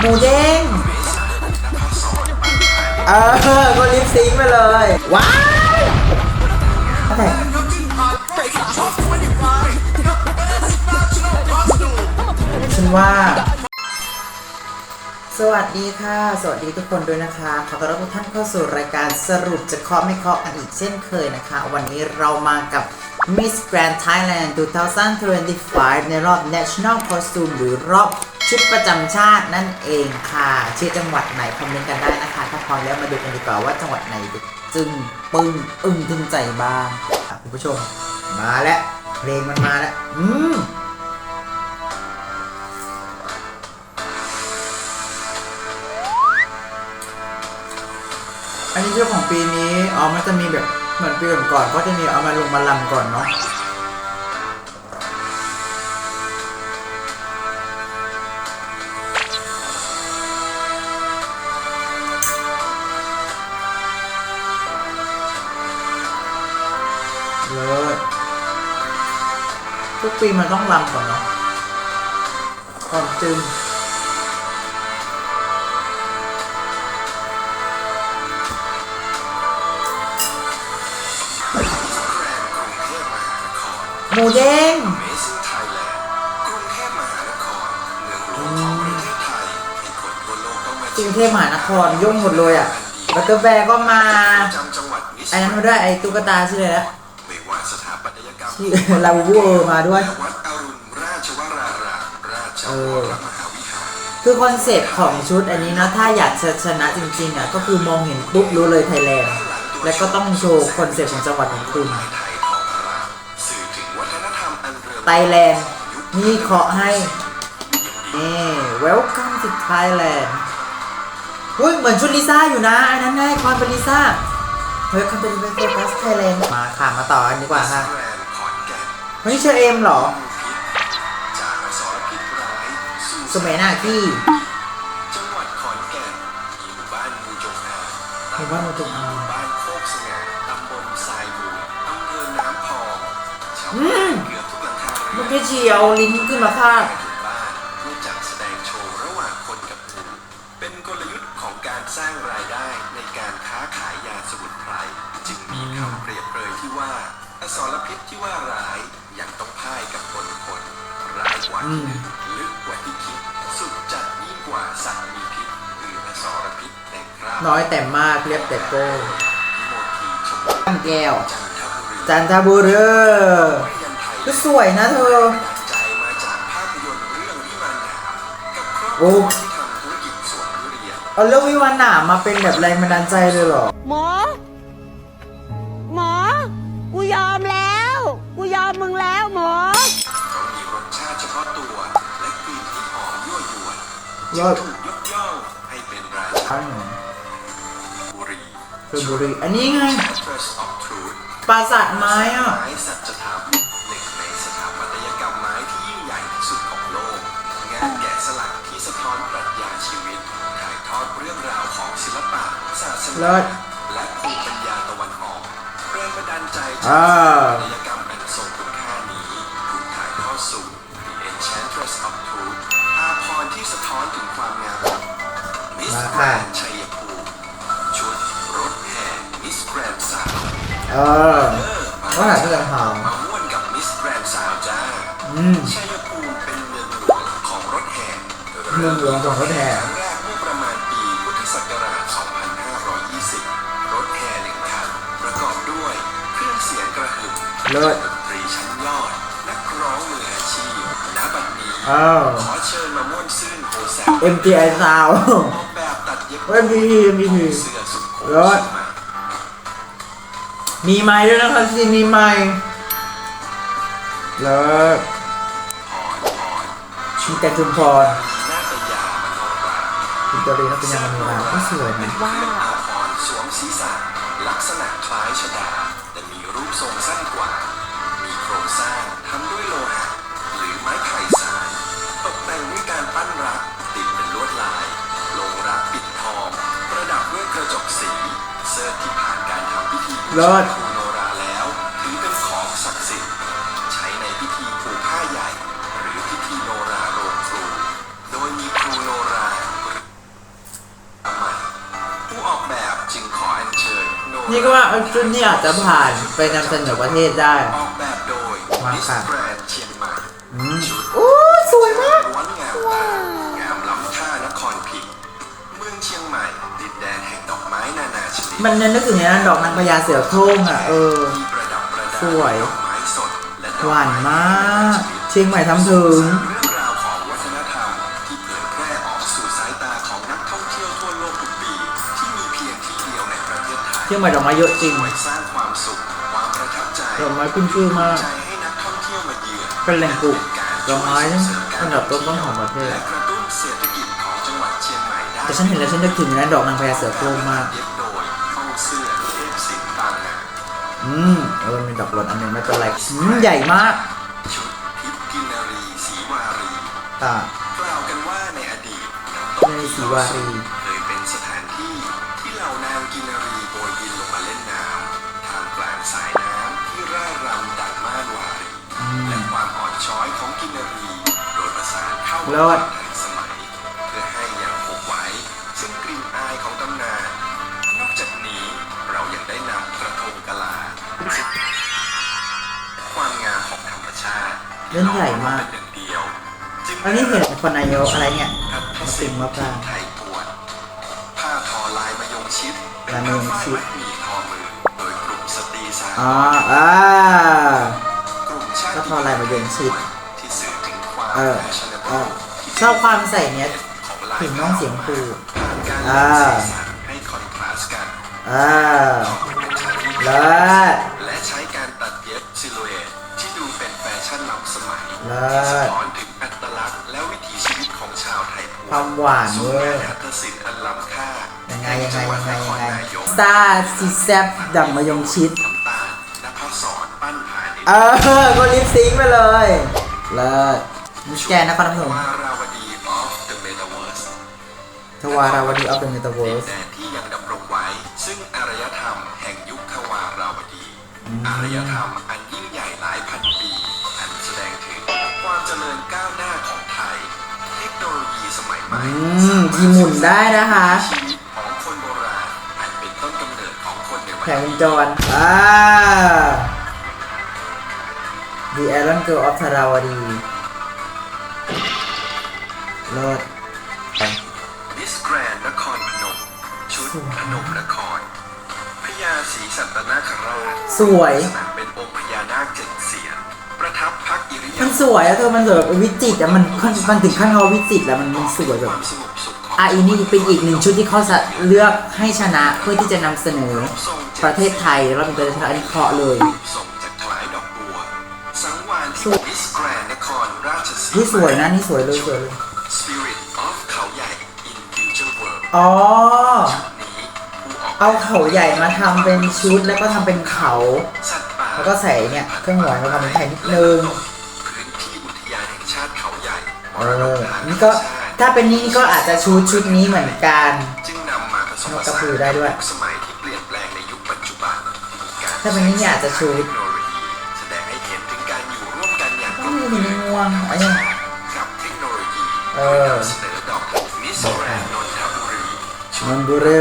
หมูเด้งเออก็ลิปซิงค์ไปเลย ว้ายแต่ฉันว่า สวัสดีค่ะ สวัสดีทุกคนด้วยนะคะ ขอต้อนรับทุกท่านเข้าสู่รายการสรุปจะเคาะไม่เคาะกันอีกเช่นเคยนะคะ วันนี้เรามากับ Miss Grand Thailand 2025 ในรอบ National Costume หรือรอบ ชุดประจำชาตินั่นเองค่ะชื่อจังหวัดไหนคอมเมนต์กันได้นะคะ ถ้าพร้อมแล้วมาดูกันดีกว่าว่าจังหวัดไหนจึงปึ้งอึ้งทึงใจบ้างอะคุณผู้ชม มาแล้วเพลงมันมาแล้วอืมอันนี้ชื่องของปีนี้อ๋อมันจะมีแบบเหมือนปีก่อนๆก็จะมีเอามาลงมาลำก่อนเนาะ ทุกปีมันต้องลำก่อนเนาะความจึงหมูเด้งเมซิ่งไทยแลนด์กรุงเทพมหานครเมืองหลวงของประเทศไทยที่คนทั่วโลกต้องมากรุงเทพมหานครยุ่งหมดเลยอะบัตเตอร์แบร์ก็มาประจำจังหวัดมิสไอ้นั้นมาด้วยไอ้ตุ๊กตาชื่ออะไรละไม่ว่าสถา ปัตยกรรมที่ลาบูบูเออมาด้วย วัดอรุณราชวรารามราชวรมหาวิหารคือคอนเซ็ปต์ของชุดอันนี้นะ ถ้าอยากจะชนะจริงๆอะก็คือมองเห็นปุ๊บรู้เลยไทยแลนด์ แล้วก็ต้องโชว์คอนเซ็ปต์ของจังหวัดของคุณ ไทยทองครามสื่อถึงวัฒนธรรมอันเรืองไทยแลนด์ นี่เคาะให้ นี่ welcome to Thailand อุ้ยเหมือนชุดลิซ่าอยู่นะไอ้นั้นไงคอนเป็นลิซ่า welcome to the Focus Thailand มาค่ะมาต่อกันดีกว่าค่ะแกรน ไม่เฮ้ยเชอเอ็มเหรอ สมัยหน้าที่จังหวัดขอนแก่นมีหมู่บ้านมูจงอาหมู่บ้านมูจงอาบ้านโคกสง่าตำบลทรายมูอำเภอน้ำพองชาวบ้านเกือบทุกหลังคาเรืเมื่อกี้เฉียวลิ้นขึ้นมาคาดถึงบ้านเพื่อจัดแสดงโชว์ระหว่างคนกับงูเป็นกลยุทธ์ของการสร้างรายได้ในการค้าขายยาสมุนไพรจึงมีคำเปรียบเปรยที่ว่าอสรพิษที่ว่าร้าย ยังต้องพ่ายกับคนคนร้ายกว่าที่นึกลึกกว่าที่คิด สุดจัดยิ่งกว่าสัตว์มีพิษหรืออสรพิษแห่งคราบน้อยแต่มากเรียบแต่โก้พิโมทีชมตั้งแก้ว จันทบุรีจันทบุรียันไทยก็สวยนะเธอใจมาจากภาพยนตร์เรื่องวิมานหนามกับครอบคโอ้รัวที่ทำธุรกิจสวนทุเรียนเอาเรื่องวิวานหนามมาเป็นแบบแรงบันดาลใจเลยเหรอ ยอดถูกยกย่องให้เป็นราชาข้างหนบุรี ชลบุรีอันนี้ไง Actress of Truth ปราสาทไม้อะ ไม้สัจธรรมหนึ่งในสถาปัตยกรรมไม้ที่ยิ่งใหญ่ที่สุดของโลก งานแกะสลักที่สะท้อนปรัชญาชีวิต ถ่ายทอดเรื่องราวของศิลปะ ศาสเลินาศและภูมิปัญญาตะวันออกแรงบันดาลใจจากอ่าสถาปั มิสมาแกรค่ะนชัยภูมิชุดรถแห่มิสแกรนสาวเออว่าหาเพื่อนเผามาม่วนกับมิสแกรนสาวจ้าอืมชัยภูมิเป็นเมืองหลวงของรถแห่เมืองหลวงของรถแห่ครั้งแรกเมื่อประมาณปีพุทธศักราช 2520 รถแห่หนึ่งคันประกอบด้วยเครื่องเสียงกระหึ่มเลิศดนตรีชั้นยอด นักร้องมืออาชีพณบัดนี้อ้าวขอเชิญมาม่วนซื่นโฮแซ MTI Sound ออกแบบตัด เฮ้ย MVP MVP เสื้อดโคเลิศตรใหม่มีไม้ด้วยนะครับซีมีไม้เลิศพรพรมีแต่ชุมพรตยามโนราคุณตรีนักเป็นยามโนราก็สวยนะว้าวอาพรสวมศีรษะลักษณะคล้ายชดาแต่มีรูปทรงสั้นกว่า มีโครงสร้าง จกสีเสื้อที่ผ่านการทำพิธีบูเลิชาศครูโนราแล้วถือเป็นของศักดิ์สิทธิ์ใช้ในพิธีผูกผ้าใหญ่ หรือพิธีโนราโรงครู โดยมีครูโนราหรือผู้ออกแบบจึงขออัญเชิญโนนี่ก็ว่าเออชุดนี้อาจจะผ่านไปนำเสนอประเทศได้ ออกแบบโดยมามิสค่ะ แกรนเชียงใหม่อืมชุดโอ้ยสวยมากล้วนงามตา เมืองเชียงใหม่ ดินแดนแห่งดอกไม้นานาชนิดมันนึกถึงอย่างนั้นดอกนางพญาเสือโคร่งอะเออ ที่ประดับประดาสวย ดอกไม้สดและดอกหวานไมาก เชียงใหม่ทำถึง เรื่องราวของวัฒนธรรมที่เผยแพร่ออกสู่สายตาของนักท่องเที่ยวทั่วโลกทุกปี ที่มีเพียงที่เดียวในประเทศไทย เชียงใหม่ดอกไม้เยอะจริงไว้สร้างความสุข ความประทับใจดอกไม้ขึ้นชื่อมาก ใจให้นักท่องเที่ยวมาเยือนเป็นแหล่งปลูกดอกไม้อันดับต้นๆของประเทศ และกระ แต่ฉันเห็นแล้วฉันนึกถึงนะดอกนางพญาเสือโคร่งมากเย็บโดยห้องเสื้อเทพศิลป์บางนาอืมเออมีดอกหล่นอันหนึงไม่เป็นไรอืมใหญ่มากชุดทิพย์กินนารีศรีวารีตากล่าวกันว่าในอดีตในศรีวารีเคยเป็นสถานที่ที่เหล่านางกินนารีโบยบินลงมาเล่นน้ำท่ามกลางสายน้ำที่ร่ายรำดังม่านวารีและความอ่อนช้อยของกินนารีโดยประสานเข้ากับเลิศ ล่นใหญ่มากเป็นหนึ่งเดียวจึงอันนี้เห็นคนนายกอะไรเนี่ยพัฒมาสิตินงมะพร้าวไทยปวดผ้าทอลายมะยงชิดเป็นลายมะผ้ายงฝ้ายชิดมัดหมี่ทอมือโดยกลุ่มสตรีสากอ๋ออ่ากลุ่มชาติผ้าทอลายมะยงชิดที่สื่อถึงความเออ fashionable เออชอบความใส่เนี้ยของลายถึงน้องเสียงปูผ่านการอ่าเล่นสีสันให้คอนทราสต์กันอ่าเลิเลิศและใช้การตัดเย็บซิลูเอตที่ดูเป็นแฟ ชั่นล้ำสมัยเลิศ ที่สะท้อนถึงอัตลักษณ์และวิถีชีวิตของชาวไทยพวความหวานสู่เว้ยงานหัตถศิลป์อันล้ำค่ายังไงในยังไงจัหวัดยังไงนคยังไงรนายกสตาร์ซีแซบดังมะยงชิด น้ำตาลนภสรปั้นผานิชเออ ก็ลิปซิงค์ไปเลย เลิศมิสแกนนครปฐมวาราวดี of the Metaverse ทวาราวดีออฟเดอะเมตาเวิดิร์นสแดนที่ยังดำรงไว้ ซึ่งอารยธรรมแห่งยุคทวาราวดี อารยธรรมอัน มัยใหม่อืมที่หมุนได้นะคะชีวิตของคนโบราณอันเป็นต้นกำเนิดของคนในวัแผนงวงนี้จรอ่า The Iron Girl of ทาราวดีเลิศไปมิสแกรนนครพนม ชุดพนมนครพญาศรีสัตนาคราชสวย ลักษณะเป็นองค์พญานาคเจ็ดเสียน ประทับพักอิริยามันบถสวยอะเธอมันสวยแบบวิจิตรอะมันมันมันถึงขั้นเขาวิจิตรแล้วมันมันสวยแบบความสงบสุขของอะอีนี่เป็นอีกหนึ่งชุดที่เขาจะเลือกให้ชนะเพื่อที่จะนำเสนอทรงจ็ดประเทศไทยรอบเป็นประเทศไทยอันนี้เคาะเลย ส่งจากคล้ายดอกบัว สังวานสที่วยมิสแกรนนครราชสีนี่สวยนะนี่สวยเลยสวยเลย Spirit of เขาใหญ่ in Future World อ๋อ นี้ผู้ออกเอาเขาใหญ่มาทำเป็นชุดแล้วก็ทำเป็นเขาสัตว์ป่า แล้วก็ใส่เนี่ยเครื่องหวานมาทำเป็นไทยนิดนึงพื้นที่อุทยานแห่งชาติเขาใหญ่มเอรดอ กทางนี่ก็ธรรมชาติถ้าเป็นนี่ก็อาจจะชุดชุดนี้เหมือนกัน จึงนำมาผสมผนกกระสาพือนได้ด้วยกับสมัยที่เปลี่ยนแปลงในยุคปัจจุบันการถ้าเป็นนี่เนี่ยอาจจะชุด เทคโนโลยีแสดงให้เห็นถึงการอยู่ร่วมกันอย่างต้องมีในง่วงอะไรอย่างกับเทคโนโลยีเอโดยอนำเสนอดอกมิสแกรนนนทบุรีชุดนนบุรี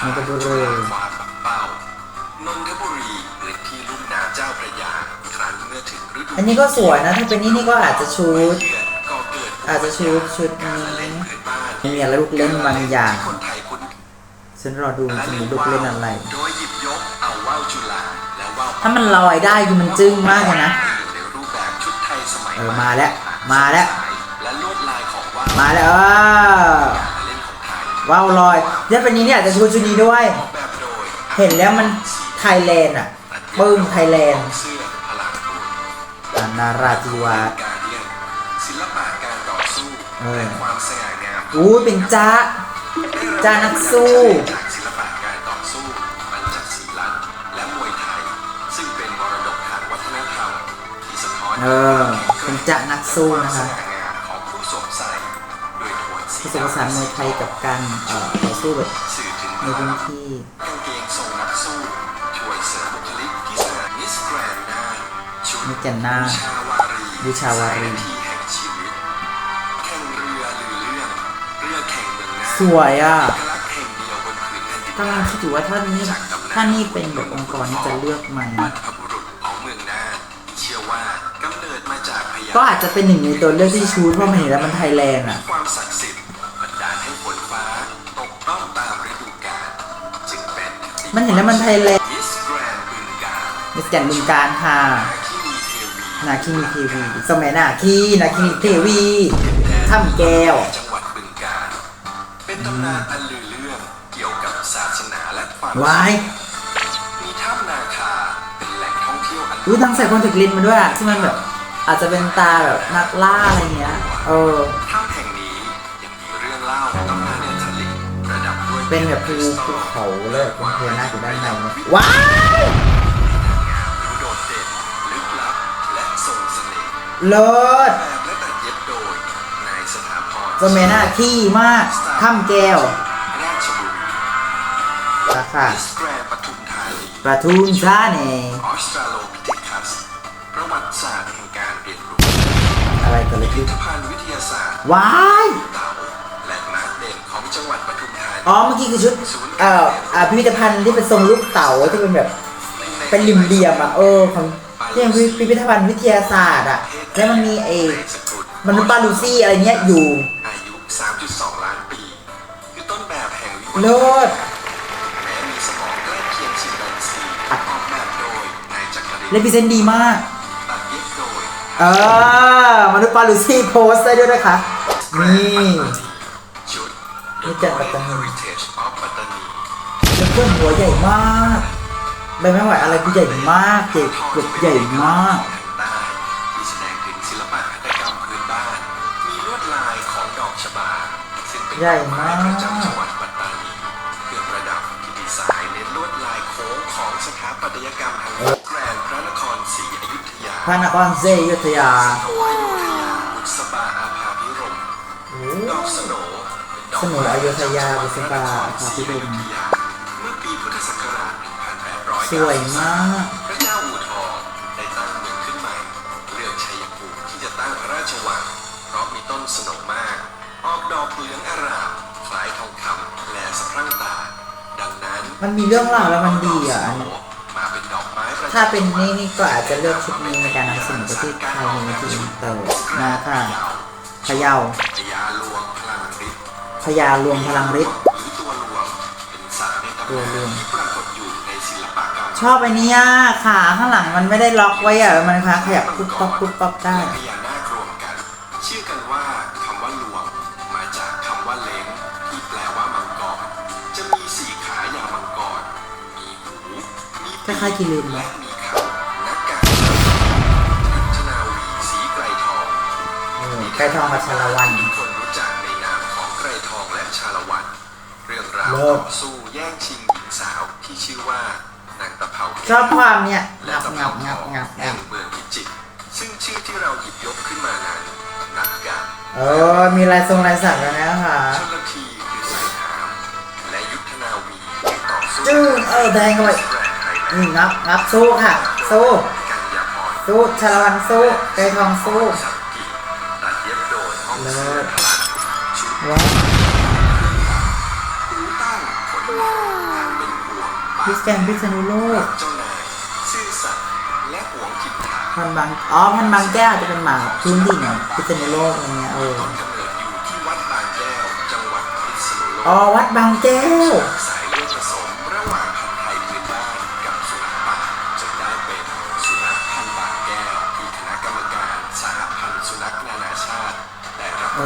นนทบุรีความ อันนี้ก็สวยนะ ถ้าเป็นนี่นี่ก็อาจจะชุด อาจจะชุดชุดนี้มีอะไรลูกเล่นบางอย่างฉันรอดูจริงๆลูกเล่นอะไร ถ้ามันลอยได้คือมันจึ้งมากเลยนะ เออมาแล้ว มาแล้ว มาแล้วเออการเล่นขอยว้าวลอยถ้าเป็นนี้เนี่ยอาจจะชุดชุดนี้ด้วยออกแบบโดยเห็นแล้วมันไทยแลนด์อะปึ้งไทยแลนด์ นาราธิวาสการเดียนศิลปะการต่อสู้เออและความสง่างามอู้เป็นจ้าจ้านักสู้จากศิลปะการต่อสู้ปัญจศีลันและมวยไทย ซึ่งเป็นมรดกทางวัฒนธรรมที่สะท้อนเออเป็นจ้านักสู้นะคะวามสง่างามของผู้สวมใส่โดยโทนสีผสมผสานมวยไทยกับการเอ่อต่อสู้แบบสื่อถึงในพื้นที่กางเกงทรงนักสู้ช่วยเสริมบุคลิกที่สง่ามิสแกรนด์ได้ชุดมิสแกรนด์ได้บูชา วารีบูชาวารีสยนาทีแห่งชีวิตแข่งเรือลือเรื่องเรือแข่งเมืองน่านสวยอะเอกลักษณ์แห่งเดียวบนผืนแผ่นดินกำลังคิดอยู่ว่าถ้านี่ถ้านี่เป็นแบบองค์กรนี่จะเลือกไหมบรรพบุรุษของเมืองน่านเชื่อว่ากำเนิดมาจากพญาก็อาจจะเป็นหนึ่งในตัวเลือกที่ชูดเพราะมันเห็นแล้วมันไทยแลนด์อะความศักดิ์สิทธิ์บันดาลให้ฝนฟ้าตกต้องตามฤดูกาลจึงเป็นคติมันเห็นแล้วมันไทยแลนด์มิสแกรนด์บึงกาฬมิสแกนบึงการค่ะ นาคีมีเทวีนาคีมีเทวีสมัยนาคีนาคีมีเทวีถ้ำแก้ว จังหวัดบึงกาฬเป็นตำนานอันลือเรื่องเกี่ยวกับศาสนาและความวายมีถ้ำนาคาเป็นแหล่งท่องเที่ยวอันรู้ทั้งใส่คอนแทคเลนส์มาด้วยอะที่มันแบบ อาจจะเป็นตาแบบนักล่าอะไรเงี้ยเออถ้ำแห่งนี้ยังมีเรื่องเล่าตำนานเนเธอร์ลิงประดับด้วยเป็นแบบภูภูเขาเลยเป็นพญานาคอยู่ด้านในเนี่ยว้าย เลิศแบบและตัดเย็บโดยนายสถาพรสมัยนาคีมากถ้ำแก้วราชบุรีราคามิสแกรนด์ปทุมธานีประทุมชาเนออสตราโลพิเทคัส ประวัติศาสตร์แห่งการเรียนรู้อะไรกันเลยพิพี่พิธภัณฑ์วิทยาศาสตร์ว้ายเต่าและมาร์คเด่นของจังหวัดปทุมธานีอ๋อเมื่อกี้คือชุดเอ่ออ่าพิพิธภัณฑ์ที่เป็นทรงลูกเต๋าที่เป็นแบบ เป็นเหลี่ยมๆอะเออของ ที่เป็นพิพิธภัณฑ์วิทยาศาสตร์อะ แล้วมันมีไอ้มนุษย์ปลาลูซี่อะไรเนี้ยอยู่อายุ 3.2 ล้านปีคือต้นแบบแห่งวิวัฒนาเลิศแม้มีสมองใกล้เคียงชิมแปนซีออกแบบโดยนายจักรินเลพิเซนต์ดีมากตัดเย็บโดยเออมนุษย์ปลาลูซี่โพสต์ได้ด้วยนะคะ นี่ชุดนี่จากปัตตานี Heritage of ปัตตานีแล้วเพื่อนหัวใหญ่มาก ใบไม้ไหวอะไรกูใหญ่มากใหญ่แบบใหญ่มากทางใต้ที่แสดงถึงศิลปะหัตถกรรมพื้นบ้าน มีลวดลายของดอกชบา ซึ่งเป็นใหญ่ดอกไม้มากประจำจังหวัดปัตตานีเครื่องประดับที่ดีไซน์เน้นลวดลายโค้งของสถาปัตยกรรมทางแกรนด์พระนครศรีอยุธยาพระนครศรีอยุธยาโออยุธยาบุษบาอาภาพิรมย์โอ้ดอกสโหนเป็นดอกสโหนอยุธยาบุษบาอาภาพิรมย์เมื่ สวยมาก พระเจ้าอู่ทองได้ตั้งเมืองขึ้นใหม่ เลือกชัยภูมิที่จะตั้งพระราชวัง เพราะมีต้นสนมาก ออกดอกเหลืองอร่ามคล้ายทองคำและสะพรั่งตา ดังนั้นมันมีเรื่องราวแล้วมันดีอะดกสโหนมาเป็นดอกไม้ประจำถ้าเป็นนี่นี่ก็อาจจะเลือกชุดนี้ในการนำเสนอประเทศไทยในที่อินเตอร์นะค่ะพะเยาพญาลวงพลังฤทธิ์พญาลวงพลังฤทธิ์หรือตัวลวงเป็นสัตว์ในตำตัวนานลวงที่ป ชอบไอ้เนี้ยขาข้างหลังมันไม่ได้ล็อกไว้อะมันคะขยับปุ๊บปั๊บปุ๊บปั๊บได้และพญานาครวมกันเชื่อกันว่าคำว่าลวงมาจากคำว่าเล้งที่แปลว่ามังกรจะมีสี่ขายาวมังกรมีหูมีคล้ายๆกิเลนและนะมีเขานักการยุทธนาวีสีไกรทอง เออไก่ทองกับชาละวัน ทุกคนรู้จักในนามของไกรทองและชาละวัน เรื่องราวเลิศ ต่อสู้ ชอบความเนี้ยงับงัเภาบงับงับแห่งังบเมืองพิจิตรซึ่งชื่อที่เราหยิบยกขึ้นมานั้นนักการเออ มีลายทรงลายสักแล้วนะคะชลทีคือสายหามและยุทธนาวีต่อสู้จึ้งเออแดงเข้าไปนี่งับงับสู้ค่ะสู้กัญญาพรสู้ชาละวันสู้ไกทองสู้สักกิตัดเย็บโดยห้องเสื้อพลังชุดว้าวตั้งขนหมางานเป็นห่วงพิสแกนพิษณุโลกกเจ้า พันบางอ๋อพันบางแก้วจะเป็นหมาพื้นถิ่นของพิษณุโลกอะไรเงี้ยเออต้นกำเนิดอยู่ที่วัดบางแก้วจังหวัดพิษณุโลกอ๋อวัดบางแก้วสายเลือดผสมระหว่างพันธุ์ไทยพื้นบ้านกับสุนัขป่าจนได้เป็นสุนัขพันธุ์บางแก้วที่คณะกรรมการสหพันธ์สุนัขนานาชาติได้รับเอ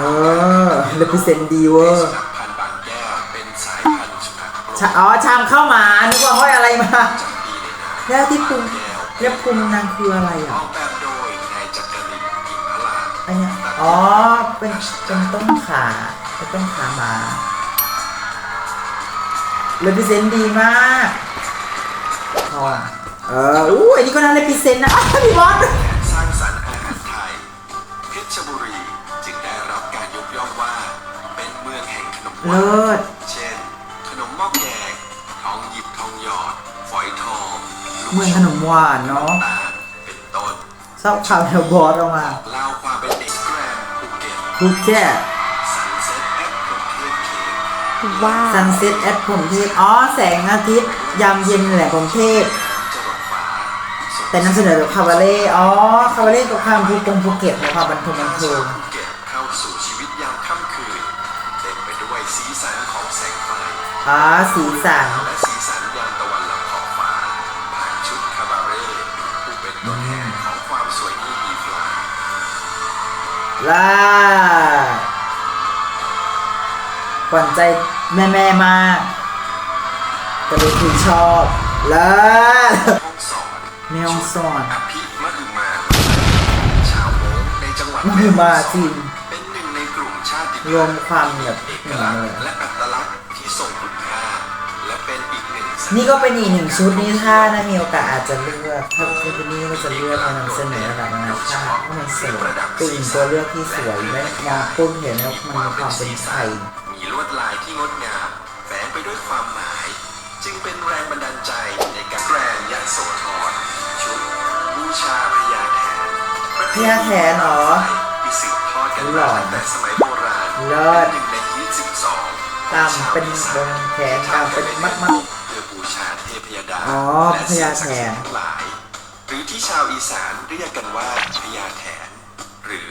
อเลพิเซนดีเวอให้ร์สุนัขพันธุ์บางแก้วเป็นสายพันธุ์สุนัขโปรดชาอ๋อชามข้าวหมานึกว่าห้อยอะไรมาจำปีในนาแล้วที่พุง แก้วแล้วพุงนางคืออะไรออะ อกแบบโดยนายจักรินกิมพลาไอเนี้ยอ๋อ เป็น เป็นต้นขา เป็นต้นขาหมาเลพิเซนดีมากทองเอออู้อันนี้ก็น่าเลพิเซนนะอ้าวพี่บอสสร้างสรรค์อาหารไทย เพชรบุรีจึงได้รับการยกย่องว่า เป็นเมืองแห่งขนมหวาเลินศ ลูกเมืองขนมหวานเนาะตาลเป็นต้นชอบข่าวแถวบอสออกมาเล่าความเป็นเด็กแกรนด์ภูเก็ตคูแค่สันเซ็ตแอปประเทศเค้กคูว้าว Sunset at ผมเทพอ๋อ แสงอาทิตย์ยามเย็นแหละผมเทพจะหลดฟ้าส่งแต่นำเสนอแบบคาบาเล่อ๋อ คาบาเล่กับความภูกงภูเก็ตในความบันเทิงบันเทิงภูเก็ตเข้าสู่ชีวิตยามค่ำคืนเต็มไปด้วยสีสันของแสงไฟอ๋อสีสัน ล่าขวัญใจแม่แม่ๆมากก็เลยคือชอบแล้วห้องสอนแม่ฮ่องสอนอภิมหึมาชาวโม้งในจังหวัดมหึมาจริงเป็นหนึ่งในกลุ่มชาติรวมความแบบเอหกนึ่งลักษเลณ์ยและอัต นี่ก็เป็นอีกหนึ่งชุดนี่ถ้านะมีโอกาสอาจจะเลือกถ้าเป็นนี่ก็จะเลือกมานำเสนอระดับนานาชาติเพราะมันสวยเป็นตัวเลือกที่สวยไม่มองปุ๊บเห็นแล้วมันมีความเป็นไทยมีลวดลายที่งดงามแฝงไปด้วยความหมาย จึงเป็นแรงบันดาลใจในการแกรนยะโสธรชุดบูชาพญาแถนพญาแถนเหรอที่สืบทอดกันหล่มาอตั้งแต่สมัยโบราณเลิศในฮีสิบสองตามเป็นวงแขนตามเป็นมัดมัดเพื่อบูชาเท พยดา อ๋อและพญาแถน สิ่งศักดิ์สิทธิ์ทั้งหลาย หรือที่ชาวอีสานเรียกกันว่าพญาแถน หรือ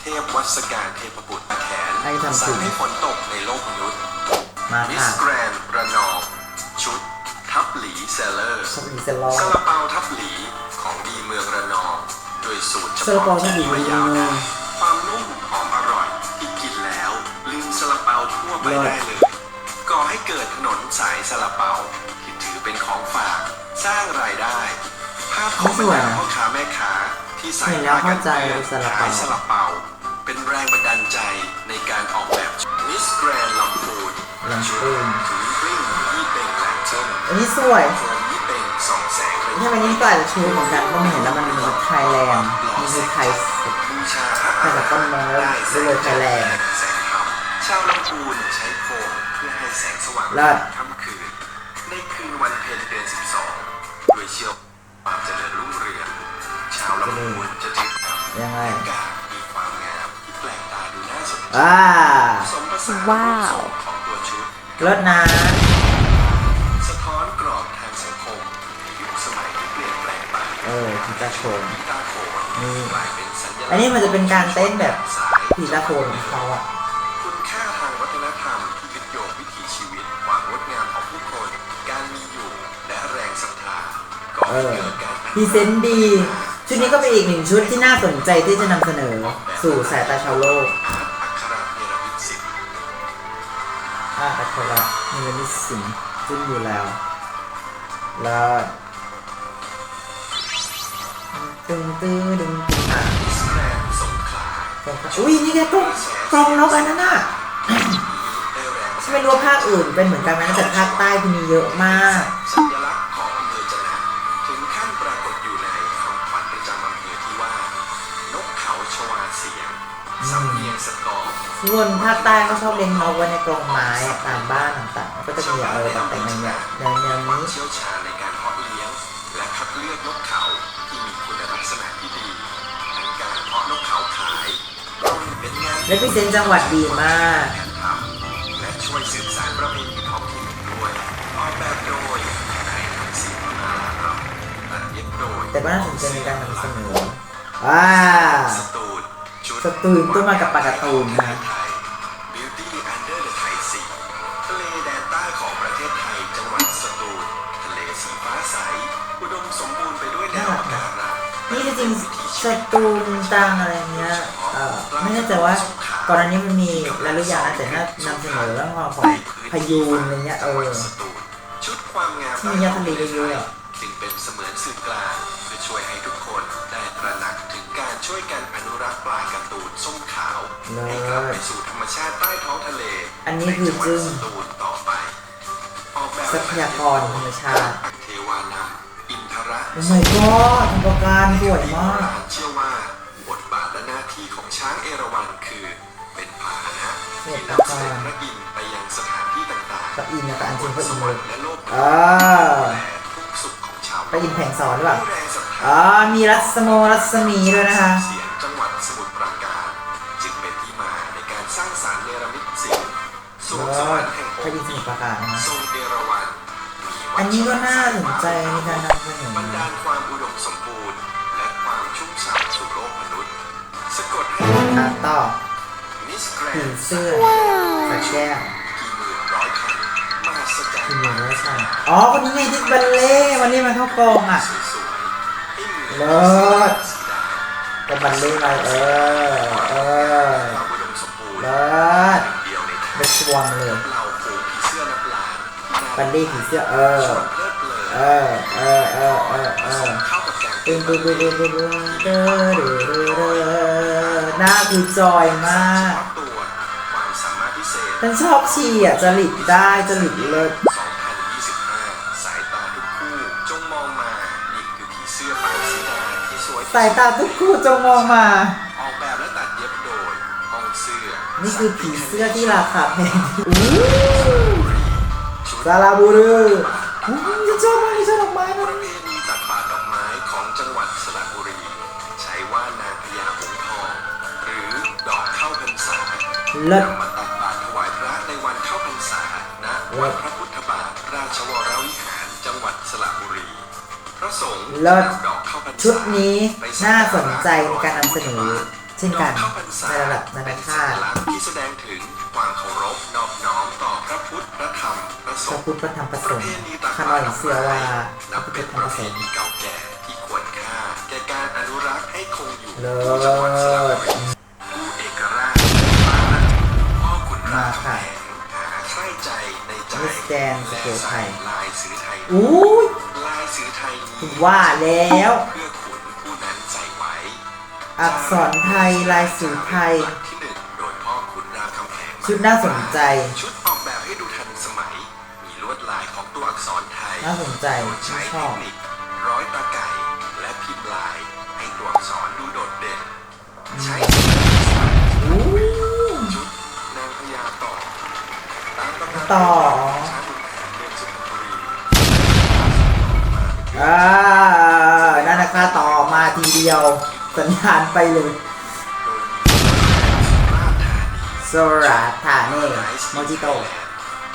เทพวัสการเทพบุตรแถนให้ทำสั่ถึงงให้ฝนตกในโลกมนุษย์ มามิสค่ะแกรนระนอง ชุด ทับหลีเซเลอร์ ชอบอีเซลอซาลาเปาทับหลีของดีเมืองระนอง โดยสูตรเฉซาลาพาะเปาทับหลีที่ไม่ยาวนานความนุ่มหอมอร่อยที่กินแล้วลืมซาลาเปาทั่วไปได้เลย ก่อให้เกิดถนนสายซาลาเปาที่ถือ เป็นของฝาก สร้างรายได้ ภาพของบรรดาพ่อค้าแม่ค้าที่ใส่เห็นแล้วเข้าใจผ้กันซาลาขายเปาซาลาเปาเป็นแรงบันดาลใจในการออกแบบมิสแกรนลำพูนลำพูนถือปริ้งยี่เป็งแลนเทิร์นอันนี้สวยโคมยี่เป็งสองแสงระถ้ามันนี่ก็อาจจะชูเหมือนกันเพราะมันเห็นแล้วมันมีไทยแลนด์มีไทยสุดบูชาพระแต่จากต้นไม้แล้วด้วยไทยแลนด์แสงธรรมชาวลำพูนใช้โคมเพื่อให้แสงสว่างเลิศ ดูน่าสนใจอ่าสมผสานว้าวรูปทรงของตัวชุดรถนะสะท้อนกรอบทางสังคมในยุคสมัยที่เปลี่ยนแปลงไปเออผีตาโขนตาโขนนี่กลายเป็นสัญลักษณ์อันนี้มันจะเป็นการเต้นแบบสายผีตาโขนของเขาอะคุณค่าทางวัฒนธรรมที่ยึดโยงวิถีชีวิตความงดงามของผู้คน การมีอยู่และแรงศรัทธาก่อเอให้อเกิดการพรีเซนต์ดี ชุดนี้ก็เป็นอีกหนึ่งชุดที่น่าสนใจที่จะนำเสนอสู่สายตาชาวโลก ระมีนิสสิงจุนอยู่แล้ว แล้วตึงตื้อดึงตึงอะมิสแกรนด์สงขลาอุ้ยนี่แกต้องกรองนกอันนั้นน่ะได้แรงฉันไม่รู้ว่าภาคอื่นเป็นเหมือนกันไหมแต่ภาคใต้คือมีเยอะมากสัญลักษณ์ของอำเภอจะนะถึงขั้นปรากฏอยู่ในคำขวัญประจำอำเภอที่ว่านกเขาชวาเสียงสำเนียงสกอร์ส่วนภาคใต้เขาชอบเลี้ยงนกไว้ในกรงไม้อะตามบ้านต่างๆ ก็จะมีเออแต่งๆเนี่ยแนวแนวนี้เชี่ยวชาญในการเพาะเลี้ยง และคัดเลือกนกเขาที่มีคุณลักษณะที่ดีทั้งการเพาะนกเขาขายเป็นงานและพิเศษจังหวัดดีมากการทำและช่วยสืบสานประเพณีท้องถิ่นด้วยออกแบบโดยนายทักษิณมาลาเราตัดเย็บโดยแต่ก็น่าสนใจในการนำเสนอว้าสตูลชุดสตูลต้องมากับปลาการ์ตูนนะ จริงๆสตูลตังอะไรเงี้ยเออไม่แน่ใจว่าก่อนหน้านี้มันมีแล้วหรือยังนะแต่น่านำเสนอเรื่องราวของพายูนอะไรเงี้ยเออสตูลชุดความงามที่มียาทะเลเยอะๆอะจึงเป็นเสมือนสื่อกลางเพื่อช่วยให้ทุกคนได้ตระหนักถึงการช่วยกันอนุรักษ์ปลาการ์ตูนส้มขาวให้กลับไปสู่ธรรมชาติใต้ท้องทะเลอันนี้คือจึ้งในจัหวัดสตูลต่อไปออกแบบทรัพยากรธรรมชาติเทวานัมอิ นทระโอ้ my god ทำประการสวยมาก เชื่อว่าบทบาทและหน้าที่ของช้างเอราวัณคือเป็นพาหนะที่นำเสด็จพระอินทร์ไปยังสถานที่ต่างๆพระอินทร์นะแต่อันจริงพระอินทร์สวเลรยรค์และโลกอ่าและทุกสุขของชาวพระอินทร์แผงสอนหรือเปล่า ผู้แรงศรัทธา อ๋อ มีรัศโมรัศมีด้วยนะคะ เสียงจังหวัดสมุทรปราการจึงเป็นที่มาในการสร้างสารเนรมิตศิลป์สวงแล้สววรรค์แห่งไปองดิค์นสมุทรปราการนะ ทรงเอราวัณมีวั อันนี้ก็น่าสนใจในการนำเสนอบันดาลความอุดมสมบูรณ์ และความชุ่มฉ่ำสู่โลกมนุษย์ สะกดให้อะต่อมิสแกรผีนเสื้อสแก้วกี่หมื่นร้อยคันมหัศจรรคุณย์หนูว่าใช่อ๋อคนนี้ไงที่บัลเล่ต์วันนี้มันเข้ากองอะ สวยๆให้เหมือนเลิศ สีดาก็บัลเล่ต์ไปเออ เออความอุดมสมบูรณ์เลิศเดียวในไทไปยชวงเลยเหล่า บัลเล่ต์ผีเสื้อเออชวนเพลิดเพลินเออ เออ เออ เออ เออเข้ากับการตึ้งตึ้งตึ้งตึ้งตึ้งตึ้งตึ้งหน้าคือจอยมากเฉพาะตัวความสามารถพิเศษฉันชอบชีอะจริตได้จริตเลิศ2025สายตาทุกคู่จงมองมานี่คือผีเสื้อปางสีดาที่สวยที่สุดสายตาทุกคู่จงมองมาออกแบบและตัดเย็บโดยห้องเสื้อ นี่คือผีเสื้อที่ราคาแพงอู้ ซาลาบูรูอู้ฉันชอบมากที่ชอบดอกไม้ปมันระเพณีตักบาตรดอกไม้ของจังหวัดสระบุรี ใช้ว่านางพญาหงส์ทอง หรือดอกเข้าพรรษาเลิศนำมาตักบาตรถวายพระในวันเข้าพรรษาณวัดพระพุทธบาทราชวรวิหารจังหวัดสระบุรี พระสงฆ์เลิศนำดอกเข้าพรรษาชุดนี้ไปสักน่าการะสนใจในการนำเสนอ เช่นกันดอเข้าพรรษาในระดับนาเป็นาสัชาญติลักษณ์ที่แสดงถึงความเคารพ พระสพระงฆ์พุทธพระธรรมประสประงเพค์ณีตักข้าบาน้ตอรยดอกเชื่อไม้ว่าพนัระบพุทธเป็นธรรปมระประเพสงค์ณีเก่าแก่ที่ควรค่าแก่การอนุรักษ์ให้คงอยู่เลิศจังหวัดสระบุรีผู้เอกราชปานะพ่อขุนรามคำแหงหาใคร่ใจในใจมิสแกนสโกไทยลายสือไทยอู้ยลายสือไทยนี้ถึงว่าแล้วเพื่อขุนผู้นั้นใส่ไว้อักษรไทยลายสื่อไทยหลักที่หนึ่งโดยพ่อขุนรามคำแหงชุดน่าสนใจชุด น่าสนใจโดยใช้ชเทอคบนิคร้อยตะไก่และพิมพ์ลาย ให้ตัวอักษรดูโดดเด่น ใช้อู้ชุดนางพญาต่อตามตำนานต่อช้างบุญแผนเมืองสุพรรณบุรีอ่านั่นนะคะต่อมาทีเดียว สัญญาณไปเลยโดยมีราชธานีโซราธาเน่โมจิโต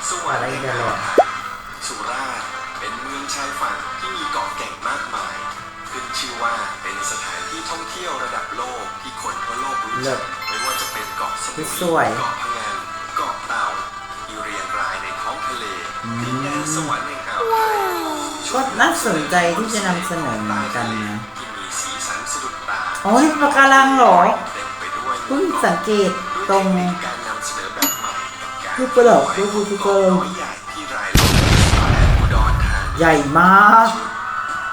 ส่วนในเมืองสุราษฎร์เป็นเมืองชายฝั่งที่มีเกาะแก่งมากมาย ขึ้นชื่อว่าเป็นสถานที่ท่องเที่ยวระดับโลกที่คนทั่วโลกรู้เลิจัศกไม่ว่าจะเป็นเกาะสมุยสวยเกาะพะงันเกาะเต่าที่เรียงรายในท้องทะเลดินแดนสวรรค์แห่งอ่าวไทยก็น่าสนใจที่จะนำเสนอเหมือนกันนะที่มีสีสันสะดุดตาอ๋อนี่เป็นปะการังเหรอเต็มไปด้วยเพิ่งสังเกตตรงด้วยเทคนิคการนำเสนอแบบใหม่กับการคือประดับด้วยฟูทูเกอร์น้ ใหญ่มาก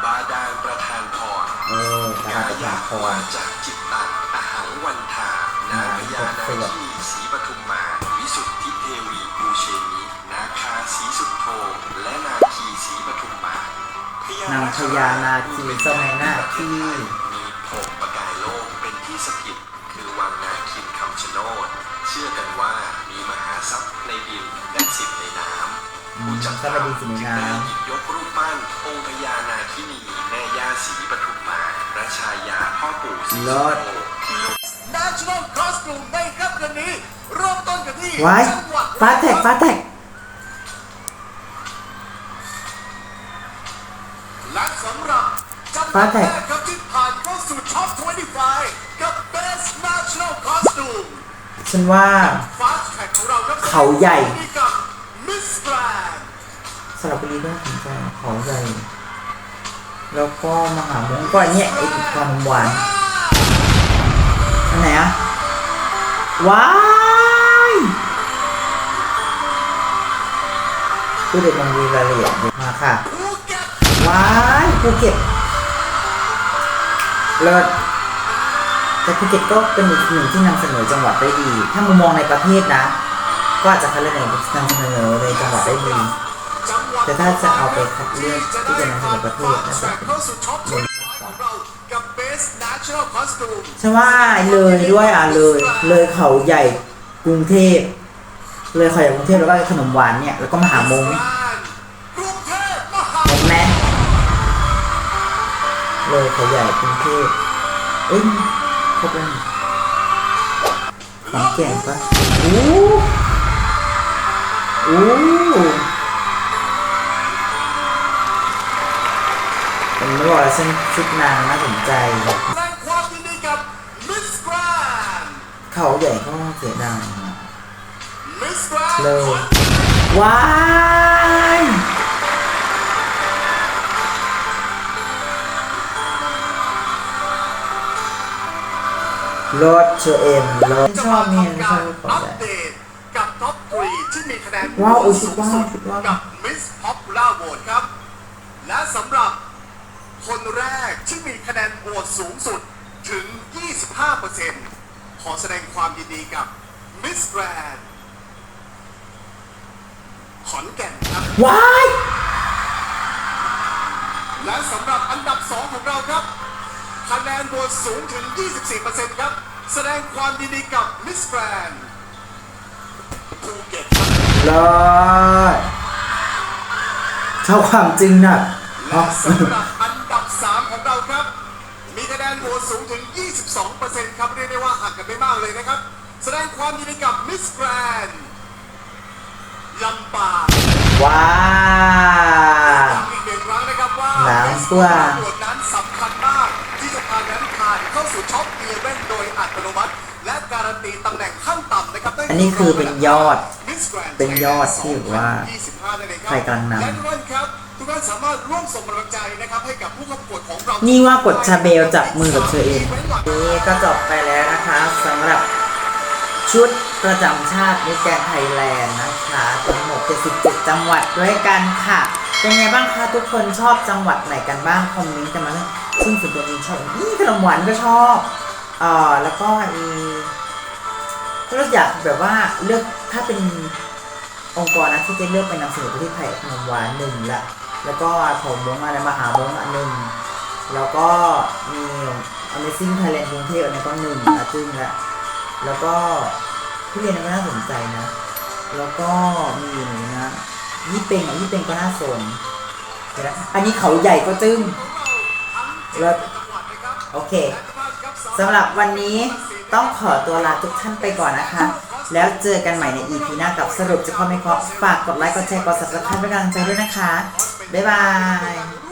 บาดาลประธานพรเออการประทานพรจากจิตตังอาหังวันทานาพญานาคีศรีปทุมมา วิสุทธิเทวีปูเชนินาคาศรีสุทโธและนาคีศรีปทุมมานางพญานาคีสมัยหน้าที่มีผงประกายโลกเป็นที่สถิตคือวังนาคินคำชะโนด เชื่อกันว่ามีมหาทรัพย์ในดินและสิบในน้ำ ผู้จัดทรัพย์ในดินสิบในน้ำจึงได้หยิบยกรูปปั้นองค์พญานาคินีแม่ย่าศรีปทุมมาพระชายาพ่อปู่ศรีสุเลิศโธที่ National Costume ในค่ำคืนนี้เริ่มต้นกันที่ไว้จังหวัดฟาแท็กฟาแท็กและสำหรับจังหวัฟ้าดแท็แรกกครับที่ผ่านเข้าสู่ Top 25 กับ Best National Costume ฉันว่า Fast Track ของเราครับ เขาใหญ่ นี่กับ Miss Grand ส ระบุรีน่าสนใจเขาใหญ่แล้วก็มหามงก็อันเนี่ยไอ้ความหวานอันไหนอะว้ายพูดเด็กมันมีรายละเอียดเยอะมาค่ะว้ายภูเก็ตเลิศแต่ภูเก็ตก็เป็นอีกหนึ่งที่นำเสนอจังหวัดได้ดี ถ้ามุมมองในประเทศนะ ก็อาจจะคัดเลือกในนำเสนอในจังหวัดได้ดี แต่ถ้าจะเอาไปคัดเลือกที่จะนำเสนอประเทศนะแทร็กเข้าสู่ Top 25ของเรากับฉันว่าเลยด้วยอะเลย เลยเขาใหญ่กรุงเทพ เลยเขาใหญ่กรุงเทพแล้วก็ขนมหวานเนี่ย แล้วก็มหามงเมหาเห็นไหมเลยเขาใหญ่กรุงเทพเอ้ยครบแล้วนี่ของแก่งปะอู้อู้ ผมไม่บอกแล้วฉันชุดนางน่าสนใจแสดงความยินดีกับ Miss Grand เขาใหญ่ก็เสียดาย Miss Grand เลยขอนว้ายรถเชอเอ็มรถชอบเนี่ยชกาอบรลูกขออังปใหญ่เดตกับท็อปทรีที่มีคะแนนว้าวอุ๊ยสูงว้าวสุดว้าวกับ Miss Popular Vote ครับ และสำหรับ คนแรกที่มีคะแนนโหวตสูงสุดถึง 25%ขอแสดงความยินดีกับ Miss Grand ขอนแก่นครับ ว้าย และสำหรับอันดับ 2 ของเราครับคะแนนโหวตสูงถึง 24%ครับ แสดงความยินดีกับ Miss Grand ภูเก็ตครับรถชอบความจริงน่ะอ๋อและสำหรับอันดับ นนโหวตสูงถึง 22%ครับเรียกได้ว่าห่างกันไม่มากเลยนะครับ แสดงความยินดีกับ Miss Grand ลำปางว้าย้ำอีกหนึ่งครั้งนะครับว่าหนัง Miss กว่า Grand ตรวจนั้นสำคัญมาก ที่จะพานั้นผ่านเข้าสู่ท็อปเอเวนโดยอัตโนมัติ และการันตีตำแหน่งขั้นต่ำนะครับอันนี้คือเป็นยอด Miss Grand เป็นยอดที่แบบว่า2025นั่นเองครับใครกำลังนำและ ทุกท่านสามารถร่วมส่งกำลังใจนะครับให้กับผู้เข้าประกวดของเรานี่ว่ากดชาเบลจับมือกับเธอเองนี่ก็จบไปแล้วนะคะสำหรับชุดประจำชาติมิสแกรนไทยแลนด์นะคะทั้งหมด77จังหวัดด้วยกันค่ะ เป็นไงบ้างคะทุกคนชอบจังหวัดไหนกันบ้างคอมเมนต์กันมาเลยซึ่งส่วนตัวเองชอบนี่ขนมหวานก็ชอบเอ่อแล้วก็อีก็อยากแบบว่าเลือกถ้าเป็นองค์กรนะที่จะเลือกไปนำเสนอประเทศไทยขนมหวานหนึ่งละ แล้วก็ผมมงอะไรมหามงอันหนึ่งแล้วก็มี Amazing Thailand กรุงเทพอันนี้ก็หนึ่งอาจึ้งละแล้วก็ที่เรียนก็น่าสนใจนะ แล้วก็มีอยู่นนะยี่เป็งอะยี่เป็งก็น่าสนเดี๋ยวนะอันนี้เขาใหญ่ก็จึ้งเลิศโอเคสำหรับวันนี้ต้องขอตัวลาทุกท่านไปก่อนนะคะ แล้วเจอกันใหม่ใน EP หน้ากับสรุปจะข้อไม่ข้อฝากกดไลค์กดแชร์กด subscribe เป็นกำลังใจด้วยนะคะ บ๊ายบาย